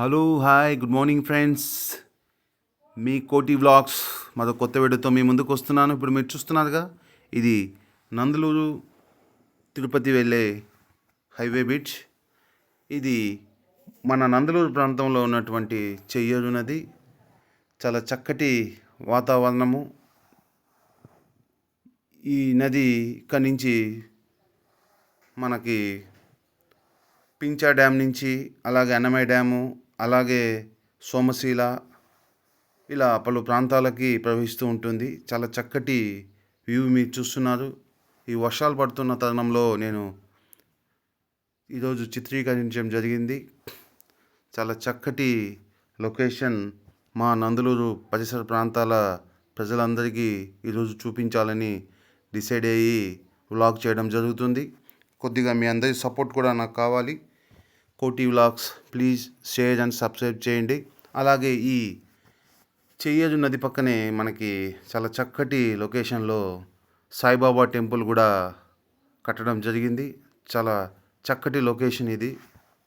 Hello hi good morning friends మీ Koti vlogs మాతో కొత్త వీడియోతో మీ ముందుకు వస్తున్నాను. ఇప్పుడు మీరు చూస్తున్నారుగా ఇది నందలూరు తిరుపతి వెళ్ళే హైవే బీచ్. ఇది మన నందలూరు ప్రాంతంలో ఉన్నటువంటి చెయ్యూరు నది. చాలా చక్కటి వాతావరణము. ఈ నది ఇక్కడి నుంచి మనకి పించా డ్యామ్ నుంచి అలాగే అన్నమయ్య డ్యాము అలాగే సోమశీల ఇలా పలు ప్రాంతాలకి ప్రవహిస్తూ ఉంటుంది. చాలా చక్కటి వ్యూ మీరు చూస్తున్నారు. ఈ వర్షాలు పడుతున్న తరుణంలో నేను ఈరోజు చిత్రీకరించడం జరిగింది. చాలా చక్కటి లొకేషన్ మా నందలూరు పరిసర ప్రాంతాల ప్రజలందరికీ ఈరోజు చూపించాలని డిసైడ్ అయ్యి వ్లాగ్ చేయడం జరుగుతుంది. కొద్దిగా మీ అందరి సపోర్ట్ కూడా నాకు కావాలి. Koti vlogs please share and subscribe చేయండి. అలాగే ఈ చెయ్యజు నది పక్కనే మనకి చాలా చక్కటి లొకేషన్లో సాయిబాబా టెంపుల్ కూడా కట్టడం జరిగింది. చాలా చక్కటి లొకేషన్ ఇది.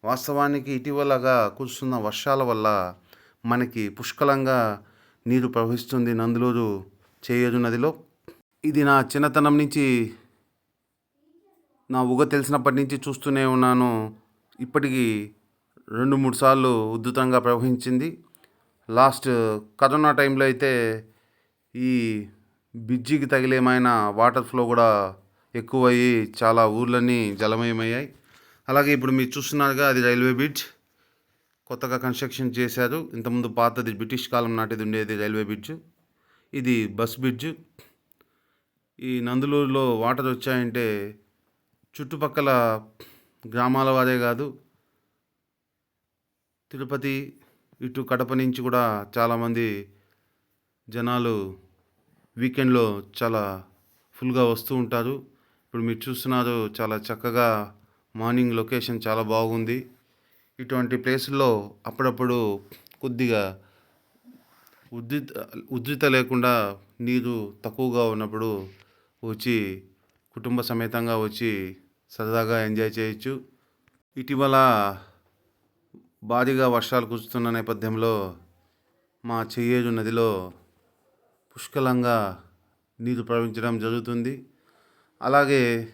వాస్తవానికి ఇటీవలగా కురుస్తున్న వర్షాల వల్ల మనకి పుష్కలంగా నీరు ప్రవహిస్తుంది నందులూరు చేయజు నదిలో. ఇది నా చిన్నతనం నుంచి నా ఊగ తెలిసినప్పటి నుంచి చూస్తూనే ఉన్నాను. ఇప్పటికీ రెండు మూడు సార్లు ఉధృతంగా ప్రవహించింది. లాస్ట్ కరోనా టైంలో అయితే ఈ బ్రిడ్జికి తగిలేమైన వాటర్ ఫ్లో కూడా ఎక్కువయ్యి చాలా ఊర్లన్నీ జలమయమయ్యాయి. అలాగే ఇప్పుడు మీరు చూస్తున్నారుగా అది రైల్వే బ్రిడ్జ్ కొత్తగా కన్స్ట్రక్షన్ చేశారు. ఇంతకుముందు పాతది బ్రిటిష్ కాలం నాటిది ఉండేది రైల్వే బ్రిడ్జ్. ఇది బస్ బ్రిడ్జ్. ఈ నందులూరులో వాటర్ వచ్చాయంటే చుట్టుపక్కల గ్రామాల వారే కాదు తిరుపతి ఇటు కడప నుంచి కూడా చాలామంది జనాలు వీకెండ్లో చాలా ఫుల్గా వస్తూ ఉంటారు. ఇప్పుడు మీరు చూస్తున్నారు చాలా చక్కగా మార్నింగ్ లొకేషన్ చాలా బాగుంది. ఇటువంటి ప్లేసుల్లో అప్పుడప్పుడు కొద్దిగా ఉద్రిత ఉద్రిత లేకుండా నీరు తక్కువగా ఉన్నప్పుడు వచ్చి కుటుంబ సమేతంగా వచ్చి సరదాగా ఎంజాయ్ చేయొచ్చు. ఇటీవల భారీగా వర్షాలు కురుస్తున్న నేపథ్యంలో మా చెయ్యేరు నదిలో పుష్కలంగా నీరు ప్రవహించడం జరుగుతుంది. అలాగే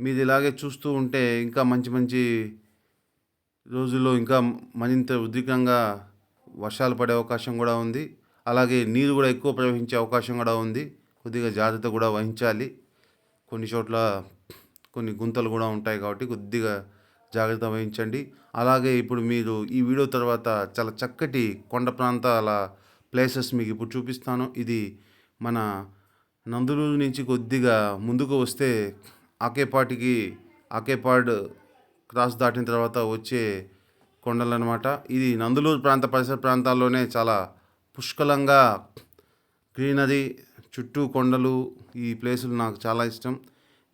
మీరు ఇలాగే చూస్తూ ఉంటే ఇంకా మంచి మంచి రోజుల్లో ఇంకా మరింత ఉద్రికంగా వర్షాలు పడే అవకాశం కూడా ఉంది. అలాగే నీరు కూడా ఎక్కువ ప్రవహించే అవకాశం కూడా ఉంది. కొద్దిగా జాగ్రత్త కూడా వహించాలి. కొన్ని చోట్ల కొన్ని గుంతలు కూడా ఉంటాయి కాబట్టి కొద్దిగా జాగ్రత్త వహించండి. అలాగే ఇప్పుడు మీరు ఈ వీడియో తర్వాత చాలా చక్కటి కొండ ప్రాంతాల ప్లేసెస్ మీకు ఇప్పుడు చూపిస్తాను. ఇది మన నందులూరు నుంచి కొద్దిగా ముందుకు వస్తే ఆకేపాటికి ఆకేపాడ్ క్రాస్ దాటిన తర్వాత వచ్చే కొండలు అనమాట ఇది నందులూరు ప్రాంత పరిసర ప్రాంతాల్లోనే చాలా పుష్కలంగా గ్రీనరీ చుట్టూ కొండలు ఈ ప్లేసులు నాకు చాలా ఇష్టం.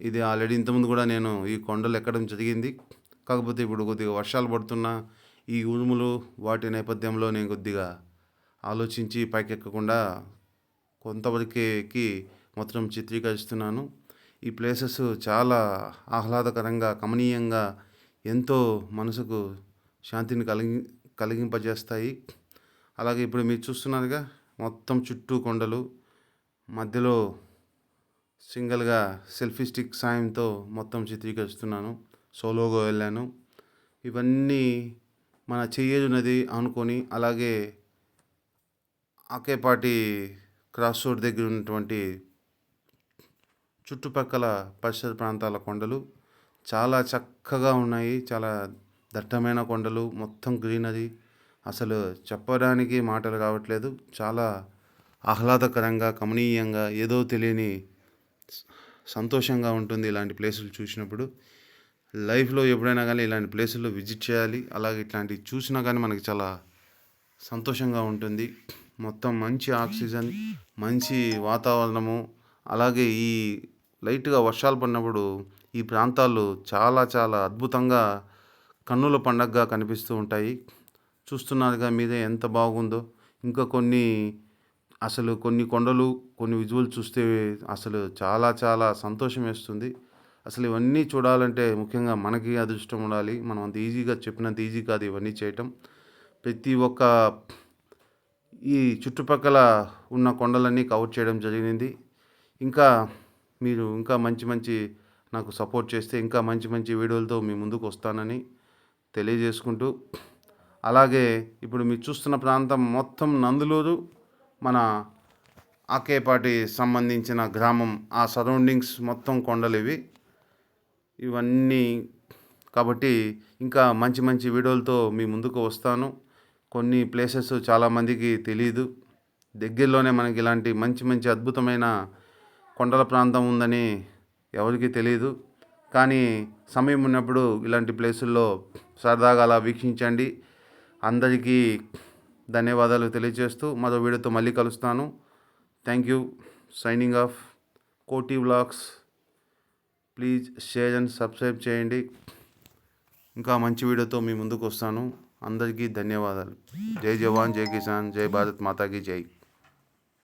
ఇది ఆల్రెడీ ఇంతకుముందు కూడా నేను ఈ కొండలు ఎక్కడం జరిగింది. కాకపోతే ఇప్పుడు కొద్దిగా వర్షాలు పడుతున్నా ఈ ఉరుములు వాటి నేపథ్యంలో నేను కొద్దిగా ఆలోచించి పైకి ఎక్కకుండా కొంతవరకే ఎక్కి మొత్తం చిత్రీకరిస్తున్నాను. ఈ ప్లేసెస్ చాలా ఆహ్లాదకరంగా కమనీయంగా ఎంతో మనసుకు శాంతిని కలిగి కలిగింపజేస్తాయి. అలాగే ఇప్పుడు మీరు చూస్తున్నారుగా మొత్తం చుట్టూ కొండలు మధ్యలో సింగిల్గా సెల్ఫీ స్టిక్ సాయంతో మొత్తం చిత్రీకరిస్తున్నాను. సోలోగా వెళ్ళాను. ఇవన్నీ మన చెయ్యేరు నది అనుకొని అలాగే ఆకేపాటి క్రాస్ రోడ్ దగ్గర ఉన్నటువంటి చుట్టుపక్కల పరిసర ప్రాంతాల కొండలు చాలా చక్కగా ఉన్నాయి. చాలా దట్టమైన కొండలు మొత్తం గ్రీనరీ. అసలు చెప్పడానికి మాటలు రావట్లేదు చాలా ఆహ్లాదకరంగా కమనీయంగా ఏదో తెలియని సంతోషంగా ఉంటుంది ఇలాంటి ప్లేసులు చూసినప్పుడు. లైఫ్లో ఎప్పుడైనా కానీ ఇలాంటి ప్లేసుల్లో విజిట్ చేయాలి. అలాగే ఇట్లాంటివి చూసినా కానీ మనకి చాలా సంతోషంగా ఉంటుంది. మొత్తం మంచి ఆక్సిజన్ మంచి వాతావరణము అలాగే ఈ లైట్గా వర్షాలు పడినప్పుడు ఈ ప్రాంతాలు చాలా చాలా అద్భుతంగా కన్నుల పండగగా కనిపిస్తూ ఉంటాయి. చూస్తున్నారుగా మీదే ఎంత బాగుందో. ఇంకా కొన్ని అసలు కొన్ని కొండలు కొన్ని విజువల్ చూస్తే అసలు చాలా చాలా సంతోషం వేస్తుంది. అసలు ఇవన్నీ చూడాలంటే ముఖ్యంగా మనకి అదృష్టం ఉండాలి. మనం అంత ఈజీగా చెప్పినంత ఈజీ కాదు ఇవన్నీ చేయటం. ప్రతి ఒక్క ఈ చుట్టుపక్కల ఉన్న కొండలన్నీ కవర్ చేయడం జరిగింది. ఇంకా మీరు ఇంకా మంచి మంచి నాకు సపోర్ట్ చేస్తే ఇంకా మంచి మంచి వీడియోలతో మీ ముందుకు వస్తానని తెలియజేసుకుంటూ. అలాగే ఇప్పుడు మీరు చూస్తున్న ప్రాంతం మొత్తం నందులూరు. మన ఆకేపాటి సంబంధించిన గ్రామం ఆ సరౌండింగ్స్ మొత్తం కొండలు ఇవి. ఇవన్నీ కాబట్టి ఇంకా మంచి మంచి వీడియోలతో మీ ముందుకు వస్తాను. కొన్ని ప్లేసెస్ చాలామందికి తెలియదు దగ్గరలోనే మనకి ఇలాంటి మంచి మంచి అద్భుతమైన కొండల ప్రాంతం ఉందని ఎవరికి తెలియదు కానీ సమయం ఉన్నప్పుడు ఇలాంటి ప్లేసుల్లో సరదాగా అలా వీక్షించండి. అందరికీ ధన్యవాదాలు తెలియజేస్తూ మరో వీడియోతో మళ్ళీ కలుస్తాను. Thank you signing off Koti vlogs please share and subscribe చేయండి. ఇంకా మంచి వీడియోతో మీ ముందుకు వస్తాను. అందరికీ ధన్యవాదాలు. జై జవాన్ జై కిసాన్ జై భారత్ మాతాకి జై.